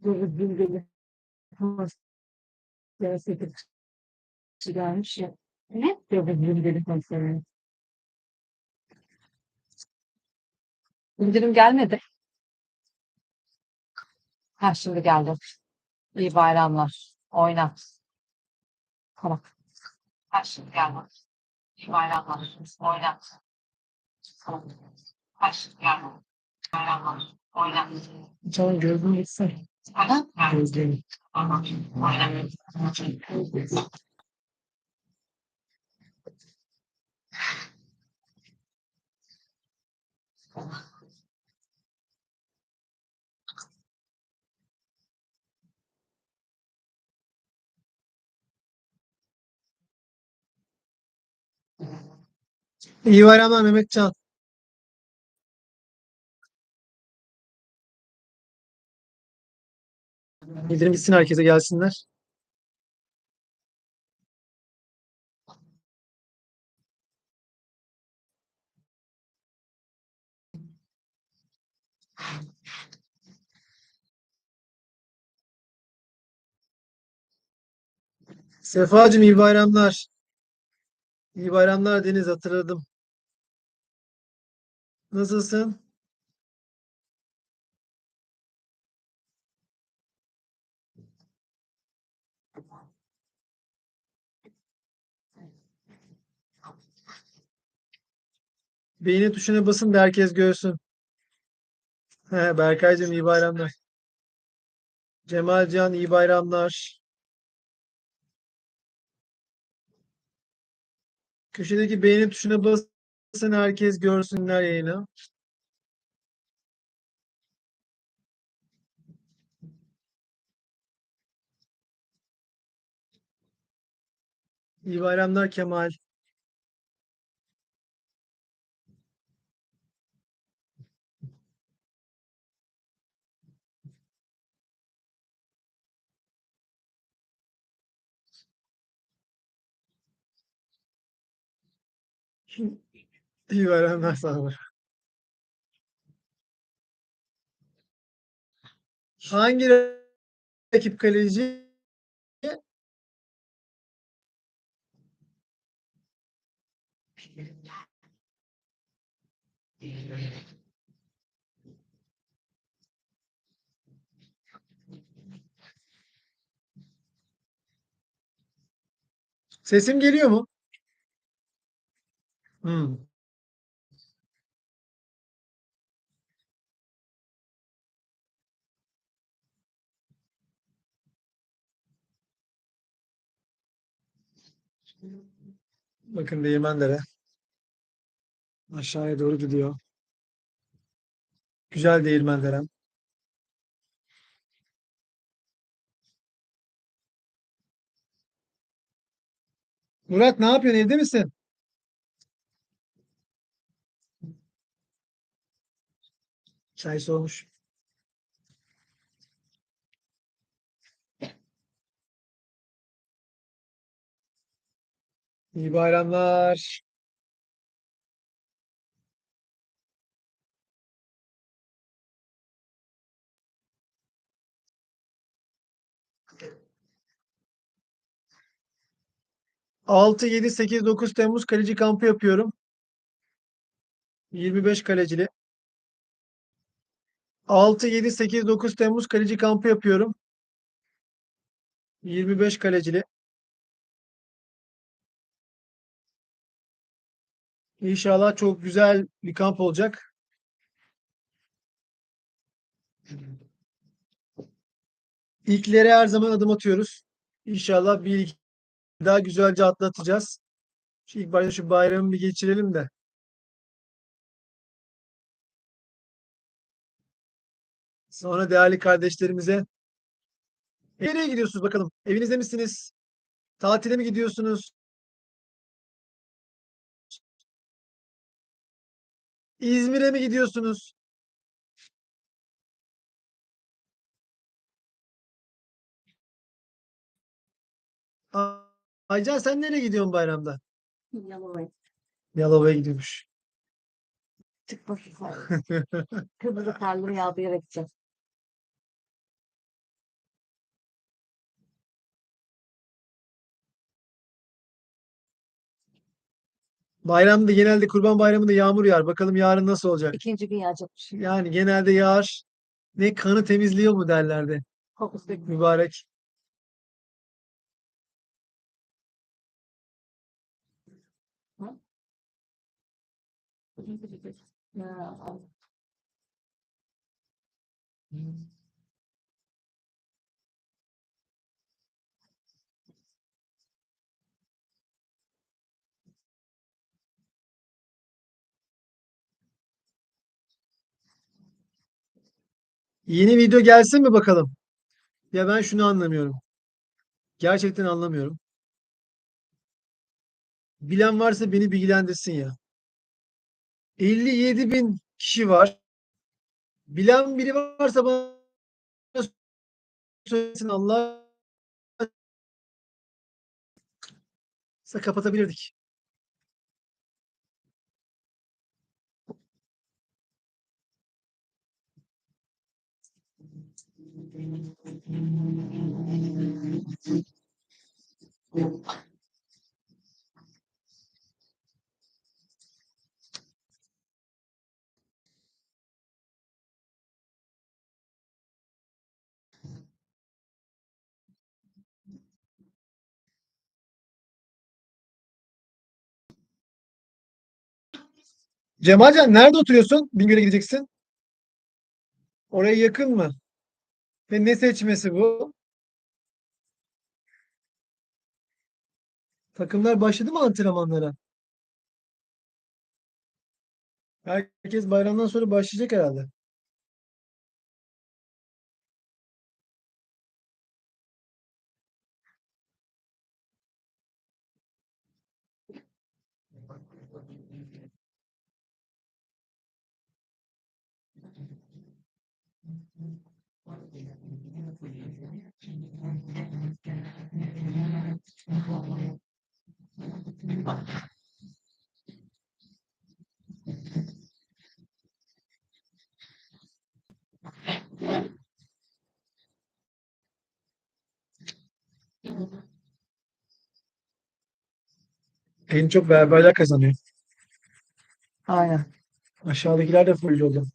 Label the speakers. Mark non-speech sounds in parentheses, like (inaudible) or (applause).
Speaker 1: Böyle gündeli konseri gelmiş ya.
Speaker 2: Ne?
Speaker 1: Böyle gündeli konseri.
Speaker 2: Bildirim gelmedi. Ha şimdi geldi. İyi bayramlar. Oyna. Tamam. Ha şimdi geldi. İyi bayramlar. Oyna. Tamam.
Speaker 1: Can gözüm gitsin.
Speaker 2: Oyna.
Speaker 3: İyi bayramlar Mehmetcan. Bildirim gitsin herkese gelsinler. Sefacığım iyi bayramlar. İyi bayramlar Deniz hatırladım. Nasılsın? Beğeni tuşuna basın da herkes görsün. He, Berkaycığım iyi bayramlar. Cemalcan iyi bayramlar. Köşedeki beğeni tuşuna basın herkes görsünler yayını. İyi bayramlar Kemal. İyi bayramlar sana. Hangi rakip kaleci? Sesim geliyor mu? Hmm. Bakın Değirmendere. Aşağıya doğru gidiyor. Güzel Değirmenderem. Murat ne yapıyorsun? Evde misin? Çay soğumuş. İyi bayramlar. Altı, yedi, sekiz, dokuz Temmuz kaleci kampı yapıyorum. 25 kalecili. 6, 7, 8, 9 Temmuz kaleci kampı yapıyorum. 25 kalecili. İnşallah çok güzel bir kamp olacak. İlklere her zaman adım atıyoruz. İnşallah bir daha güzelce atlatacağız. Şu ilk başta şu bayramı bir geçirelim de. Sonra değerli kardeşlerimize nereye gidiyorsunuz bakalım? Evinizde misiniz? Tatile mi gidiyorsunuz? İzmir'e mi gidiyorsunuz? Aycan sen nereye gidiyorsun bayramda?
Speaker 1: Yalova'ya.
Speaker 3: Yalova'ya gidiyormuş.
Speaker 1: Çık bakayım. (laughs) Kırmızı karları yağlayarak gideceğim.
Speaker 3: Bayramda genelde Kurban Bayramı'nda yağmur yağar. Bakalım yarın nasıl olacak?
Speaker 1: İkinci gün yağacakmış.
Speaker 3: Yani genelde yağar. Ne kanı temizliyor mu derlerdi.
Speaker 1: Kokusu
Speaker 3: Mübarek.
Speaker 1: Ya,
Speaker 3: Yeni video gelsin mi bakalım? Ya ben şunu anlamıyorum. Gerçekten anlamıyorum. Bilen varsa beni bilgilendirsin ya. 57 bin kişi var. Bilen biri varsa bana söylesin Allah. Kapatabilirdik. Cemalcan nerede oturuyorsun? Bingöl'e gideceksin. Oraya yakın mı? Ve ne seçmesi bu? Takımlar başladı mı antrenmanlara? Herkes bayramdan sonra başlayacak herhalde. En çok berberler kazanıyor.
Speaker 1: Aynen.
Speaker 3: Aşağıdakiler de full oldu.